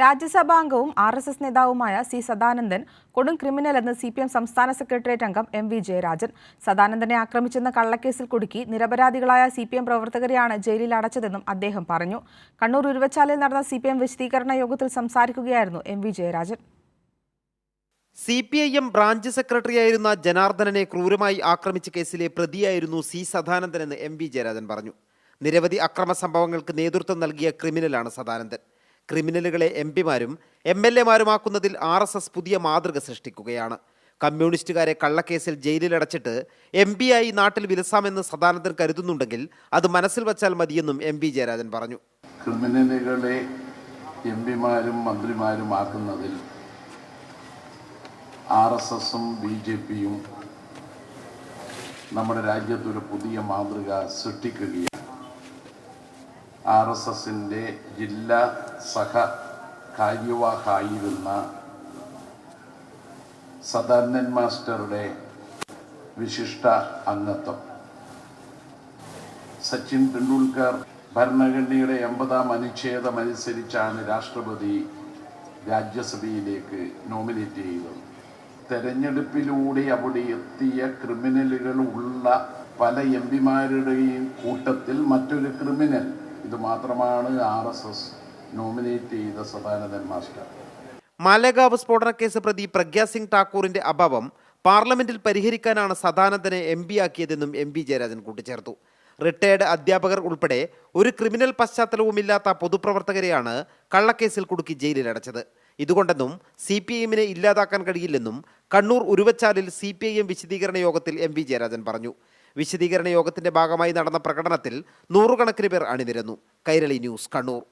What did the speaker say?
രാജ്യസഭാംഗവും R S S നേതാവുമായ C Sadanandan കൊടും criminal എന്ന് സി പി എം സംസ്ഥാന സെക്രട്ടേറിയറ്റ് അംഗം എം വി ജയരാജൻ സദാനന്ദനെ ആക്രമിച്ചെന്ന കള്ളക്കേസിൽ കുടുക്കി നിരപരാധികളായ സി പി എം പ്രവർത്തകരെയാണ് ജയിലിൽ അടച്ചതെന്നും അദ്ദേഹം പറഞ്ഞു. കണ്ണൂർ ഉരുവച്ചാലിൽ നടന്ന സി പി എം വിശദീകരണ യോഗത്തിൽ സംസാരിക്കുകയായിരുന്നു M V Jayarajan. C P I M branch സെക്രട്ടറിയായിരുന്ന ജനാർദ്ദനനെ ക്രൂരമായി ആക്രമിച്ച കേസിലെ പ്രതിയായിരുന്നു സി സദാനന്ദൻ എന്ന് എം വി ജയരാജൻ പറഞ്ഞു. നിരവധി അക്രമ സംഭവങ്ങൾക്ക് നേതൃത്വം നൽകിയ ക്രിമിനലാണ് സദാനന്ദൻ. ക്രിമിനലുകളെ എം പിമാരും എം എൽ എമാരുമാക്കുന്നതിൽ ആർ എസ് എസ് പുതിയ മാതൃക സൃഷ്ടിക്കുകയാണ്. കമ്മ്യൂണിസ്റ്റുകാരെ കള്ളക്കേസിൽ ജയിലിലടച്ചിട്ട് എം പി ആയി നാട്ടിൽ വിലസാമെന്ന് സദാനന്ദൻ കരുതുന്നുണ്ടെങ്കിൽ അത് മനസ്സിൽ വച്ചാൽ മതിയെന്നും എം വി ജയരാജൻ പറഞ്ഞു. ക്രിമിനലുകളെ എം പിമാരും മന്ത്രിമാരും ആക്കുന്നതിൽ ആർ എസ് എസും ബി ജെ പിയും നമ്മുടെ രാജ്യത്തൊരു പുതിയ മാതൃക സൃഷ്ടിക്കുകയാണ്. ആർ എസ് എസിന്റെ ജില്ലാ സഹ കാര്യവാഹായിരുന്ന സദാനന്ദൻ മാസ്റ്ററുടെ വിശിഷ്ട അംഗത്വം. സച്ചിൻ ടെണ്ടുൽക്കർ ഭരണഘടനയുടെ എൺപതാം അനുച്ഛേദം അനുസരിച്ചാണ് രാഷ്ട്രപതി രാജ്യസഭയിലേക്ക് നോമിനേറ്റ് ചെയ്തത്. തെരഞ്ഞെടുപ്പിലൂടെ അവിടെ എത്തിയ ക്രിമിനലുകൾ ഉള്ള പല എം പിമാരുടെയും കൂട്ടത്തിൽ മറ്റൊരു ക്രിമിനൽ ഇത് മാത്രമാണ് ആർ എസ് എസ് നോമിനേറ്റ് ചെയ്ത സദാനന്ദൻ മാസ്റ്റർ. മാലേഗാവ് സ്ഫോടനക്കേസ് പ്രതി പ്രഗ്യാ സിംഗ് ഠാക്കൂറിന്റെ അഭാവം പാർലമെന്റിൽ പരിഹരിക്കാനാണ് സദാനന്ദനെ എം പി ആക്കിയതെന്നും എം പി ജയരാജൻ കൂട്ടിച്ചേർത്തു. റിട്ടയർഡ് അധ്യാപകർ ഉൾപ്പെടെ ഒരു ക്രിമിനൽ പശ്ചാത്തലവുമില്ലാത്ത പൊതുപ്രവർത്തകരെയാണ് കള്ളക്കേസിൽ കുടുക്കി ജയിലിൽ അടച്ചത്. ഇതുകൊണ്ടെന്നും സി പി ഐഎമ്മിനെ ഇല്ലാതാക്കാൻ കഴിയില്ലെന്നും കണ്ണൂർ ഉരുവച്ചാലിൽ സി പി ഐ എം വിശദീകരണ യോഗത്തിൽ എം വി ജയരാജൻ പറഞ്ഞു. വിശദീകരണ യോഗത്തിന്റെ ഭാഗമായി നടന്ന പ്രകടനത്തിൽ നൂറുകണക്കിന് പേർ അണിനിരന്നു. കൈരളി ന്യൂസ് കണ്ണൂർ.